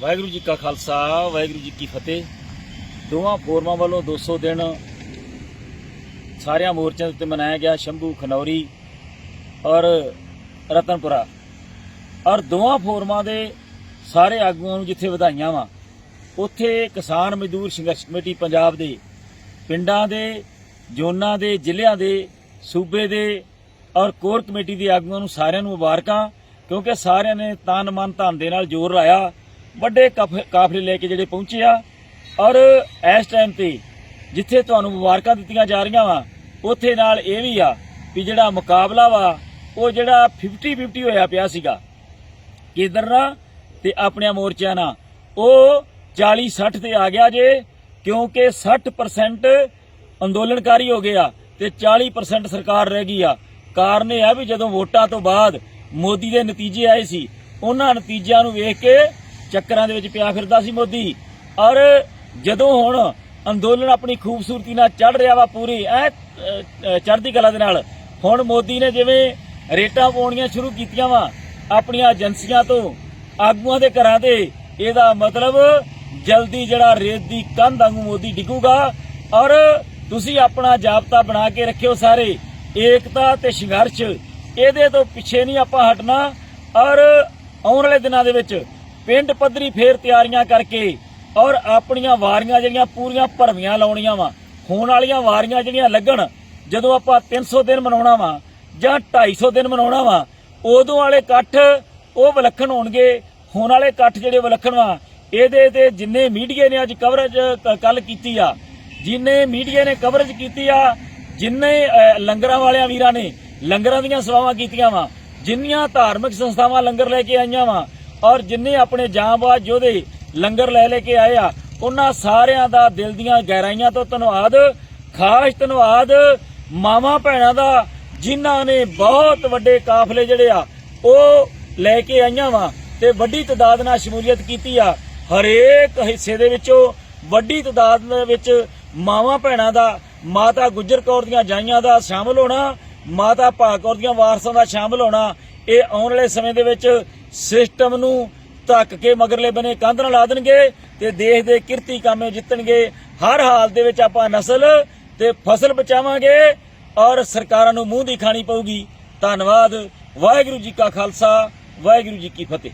ਵਾਹਿਗੁਰੂ ਜੀ ਕਾ ਖਾਲਸਾ, ਵਾਹਿਗੁਰੂ ਜੀ ਕੀ ਫਤਿਹ। ਦੋਵਾਂ ਫੋਰਮਾਂ ਵੱਲੋਂ 200 ਦਿਨ ਸਾਰਿਆਂ ਮੋਰਚਿਆਂ ਦੇ ਉੱਤੇ ਮਨਾਇਆ ਗਿਆ ਸ਼ੰਭੂ, ਖਨੌਰੀ ਔਰ ਰਤਨਪੁਰਾ। ਔਰ ਦੋਵਾਂ ਫੋਰਮਾਂ ਦੇ ਸਾਰੇ ਆਗੂਆਂ ਨੂੰ ਜਿੱਥੇ ਵਧਾਈਆਂ ਵਾ, ਉੱਥੇ ਕਿਸਾਨ ਮਜ਼ਦੂਰ ਸੰਘਰਸ਼ ਕਮੇਟੀ ਪੰਜਾਬ ਦੇ, ਪਿੰਡਾਂ ਦੇ, ਜ਼ੋਨਾਂ ਦੇ, ਜ਼ਿਲ੍ਹਿਆਂ ਦੇ, ਸੂਬੇ ਦੇ ਔਰ ਕੋਰ ਕਮੇਟੀ ਦੇ ਆਗੂਆਂ ਨੂੰ ਸਾਰਿਆਂ ਨੂੰ ਮੁਬਾਰਕਾਂ, ਕਿਉਂਕਿ ਸਾਰਿਆਂ ਨੇ ਤਨ ਮਨ ਧਨ ਦੇ ਨਾਲ ਜ਼ੋਰ ਲਾਇਆ। ਵੱਡੇ ਕਾਫਲੇ ਲੈ ਕੇ ਜਿਹੜੇ ਪਹੁੰਚੇ ਆ। ਔਰ ਇਸ ਟਾਈਮ ਤੇ ਜਿੱਥੇ ਤੁਹਾਨੂੰ ਮੁਬਾਰਕਾਂ ਦਿੱਤੀਆਂ ਜਾ ਰਹੀਆਂ ਵਾ, ਉੱਥੇ ਨਾਲ ਇਹ ਵੀ ਆ ਵੀ ਜਿਹੜਾ ਮੁਕਾਬਲਾ ਵਾ, ਉਹ ਜਿਹੜਾ 50 50 ਹੋਇਆ ਪਿਆ ਸੀਗਾ। ਕੇਂਦਰ ਨਾਲ ਤੇ ਆਪਣੇ ਮੋਰਚਿਆਂ ਨਾਲ। ਉਹ 40 60 ਤੇ ਆ ਗਿਆ ਜੇ, ਕਿਉਂਕਿ 60% ਅੰਦੋਲਨਕਾਰੀ ਹੋ ਗਏ ਆ ਤੇ 40% ਸਰਕਾਰ ਰਹਿ ਗਈ ਆ। ਕਾਰਨ ਇਹ ਆ ਵੀ ਜਦੋਂ ਵੋਟਾਂ ਤੋਂ ਬਾਅਦ ਮੋਦੀ ਦੇ ਨਤੀਜੇ ਆਏ ਸੀ, ਉਹਨਾਂ ਨਤੀਜਿਆਂ ਨੂੰ ਵੇਖ ਕੇ ਚੱਕਰਾਂ ਦੇ ਵਿੱਚ ਪਿਆ ਫਿਰਦਾ ਸੀ ਮੋਦੀ। ਔਰ ਜਦੋਂ ਹੁਣ ਅੰਦੋਲਨ ਆਪਣੀ ਖੂਬਸੂਰਤੀ ਨਾਲ ਚੜ ਰਿਹਾ ਵਾ ਪੂਰੀ, ਐ ਚੜ੍ਹਦੀ ਕਲਾ ਦੇ ਨਾਲ, ਹੁਣ ਮੋਦੀ ਨੇ ਜਿਵੇਂ ਰੇਟਾਂ ਪਾਉਣੀਆਂ ਸ਼ੁਰੂ ਕੀਤੀਆਂ ਵਾ, ਆਪਣੀਆਂ ਏਜੰਸੀਆਂ ਤੋਂ, ਆਗੂਆਂ ਦੇ ਘਰਾਂ ਤੇ, ਇਹਦਾ ਮਤਲਬ ਜਲਦੀ ਜਿਹੜਾ ਰੇਤ ਦੀ ਕੰਧ ਵਾਂਗੂ ਮੋਦੀ ਡਿੱਗੂਗਾ। ਔਰ ਤੁਸੀਂ ਆਪਣਾ ਜਾਬਤਾ ਬਣਾ ਕੇ ਰੱਖਿਓ ਸਾਰੇ, ਏਕਤਾ ਤੇ ਸੰਘਰਸ਼, ਇਹਦੇ ਤੋਂ ਪਿੱਛੇ ਨਹੀਂ ਆਪਾਂ ਹਟਣਾ। ਔਰ ਆਉਣ ਵਾਲੇ ਦਿਨਾਂ ਦੇ ਵਿੱਚ ਪਿੰਡ ਪੱਧਰੀ ਫੇਰ ਤਿਆਰੀਆਂ ਕਰਕੇ ਔਰ ਆਪਣੀਆਂ ਵਾਰੀਆਂ ਜਿਹੜੀਆਂ ਪੂਰੀਆਂ ਭਰਵੀਆਂ ਲਾਉਣੀਆਂ ਵਾ। ਹੋਣ ਵਾਲੀਆਂ ਵਾਰੀਆਂ ਜਿਹੜੀਆਂ ਲੱਗਣ, ਜਦੋਂ ਆਪਾਂ 300 ਦਿਨ ਮਨਾਉਣਾ ਵਾ ਜਾਂ 250 ਦਿਨ ਮਨਾਉਣਾ ਵਾ, ਉਦੋਂ ਵਾਲੇ ਇਕੱਠ ਉਹ ਵਿਲੱਖਣ ਹੋਣਗੇ। ਹੁਣ ਵਾਲੇ ਇਕੱਠ ਜਿਹੜੇ ਵਿਲੱਖਣ ਵਾ, ਇਹਦੇ ਤੇ ਜਿੰਨੇ ਮੀਡੀਆ ਨੇ ਅੱਜ ਕਵਰੇਜ ਕੱਲ ਕੀਤੀ ਆ, ਜਿੰਨੇ ਮੀਡੀਆ ਨੇ ਕਵਰੇਜ ਕੀਤੀ ਆ, ਜਿੰਨੇ ਲੰਗਰਾਂ ਵਾਲਿਆਂ ਵੀਰਾਂ ਨੇ, ਲੰਗਰਾਂ ਦੀਆਂ ਸੇਵਾਵਾਂ ਕੀਤੀਆਂ ਵਾ, ਜਿੰਨੀਆਂ ਧਾਰਮਿਕ ਸੰਸਥਾਵਾਂ ਲੰਗਰ ਲੈ ਕੇ ਆਈਆਂ ਵਾ ਔਰ ਜਿੰਨੇ ਆਪਣੇ ਜਾਂਬਾਜ਼ ਯੋਧੇ ਲੰਗਰ ਲੈ ਲੈ ਕੇ ਆਏ ਆ, ਉਹਨਾਂ ਸਾਰਿਆਂ ਦਾ ਦਿਲ ਦੀਆਂ ਗਹਿਰਾਈਆਂ ਤੋਂ ਧੰਨਵਾਦ। ਖਾਸ ਧੰਨਵਾਦ ਮਾਵਾਂ ਭੈਣਾਂ ਦਾ, ਜਿਨ੍ਹਾਂ ਨੇ ਬਹੁਤ ਵੱਡੇ ਕਾਫਲੇ ਜਿਹੜੇ ਆ, ਉਹ ਲੈ ਕੇ ਆਈਆਂ ਵਾ ਤੇ ਵੱਡੀ ਤਦਾਦ ਨਾਲ ਸ਼ਮੂਲੀਅਤ ਕੀਤੀ ਆ। ਹਰੇਕ ਹਿੱਸੇ ਦੇ ਵਿੱਚੋਂ ਵੱਡੀ ਤਦਾਦ ਦੇ ਵਿੱਚ ਮਾਵਾਂ ਭੈਣਾਂ ਦਾ, ਮਾਤਾ ਗੁਜਰ ਕੌਰ ਦੀਆਂ ਜਾਈਆਂ ਦਾ ਸ਼ਾਮਲ ਹੋਣਾ, ਮਾਤਾ ਭਾਗ ਕੌਰ ਦੀਆਂ ਵਾਰਸਾਂ ਦਾ ਸ਼ਾਮਲ ਹੋਣਾ, ਇਹ ਆਉਣ ਵਾਲੇ ਸਮੇਂ ਦੇ ਵਿੱਚ ਸਿਸਟਮ ਨੂੰ ਧੱਕ ਕੇ ਮਗਰਲੇ ਬਨੇ ਕੰਧ ਨਾਲ ਲਾ ਦੇਣਗੇ ਤੇ ਦੇਸ਼ ਦੇ ਕਿਰਤੀ ਕਾਮੇ ਜਿੱਤਣਗੇ। ਹਰ ਹਾਲ ਦੇ ਵਿੱਚ ਆਪਾਂ ਨਸਲ ਤੇ ਫਸਲ ਬਚਾਵਾਂਗੇ ਔਰ ਸਰਕਾਰਾਂ ਨੂੰ ਮੂੰਹ ਦੀ ਖਾਣੀ ਪਊਗੀ। ਧੰਨਵਾਦ। ਵਾਹਿਗੁਰੂ ਜੀ ਕਾ ਖਾਲਸਾ, ਵਾਹਿਗੁਰੂ ਜੀ ਕੀ ਫਤਿਹ।